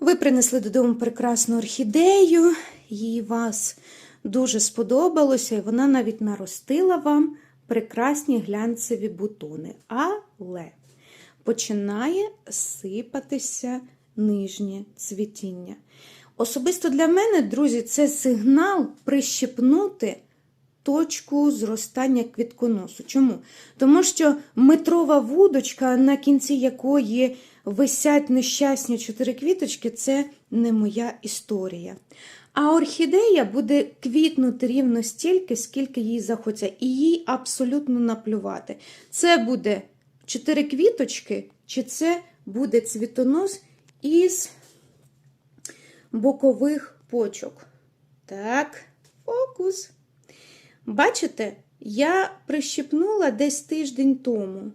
Ви принесли додому прекрасну орхідею, їй вас дуже сподобалося, і вона навіть наростила вам прекрасні глянцеві бутони. Але починає сипатися нижнє цвітіння. Особисто для мене, друзі, це сигнал прищепнути точку зростання квітконосу. Чому? Тому що метрова вудочка, на кінці якої висять нещасні чотири квіточки, це не моя історія. А орхідея буде квітнути рівно стільки, скільки їй захочеться, і їй абсолютно наплювати. Це буде чотири квіточки, чи це буде цвітонос із бокових почок. Так, фокус. Бачите, я прищипнула десь тиждень тому.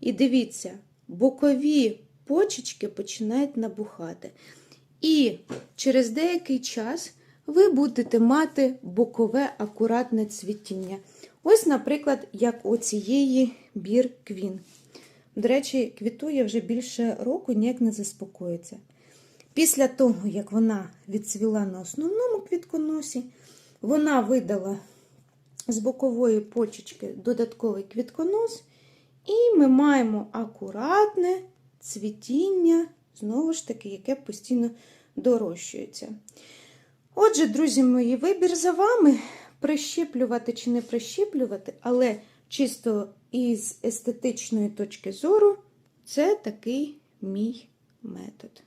І дивіться, бокові почечки починають набухати. І через деякий час ви будете мати бокове акуратне цвітіння. Ось, наприклад, як у цієї бір квін. До речі, квітує вже більше року, ніяк не заспокоїться. Після того, як вона відцвіла на основному квітконосі, вона видала з бокової почечки додатковий квітконос, і ми маємо акуратне цвітіння, знову ж таки, яке постійно дорощується. Отже, друзі мої, вибір за вами прищеплювати чи не прищеплювати, але чисто із естетичної точки зору, це такий мій метод.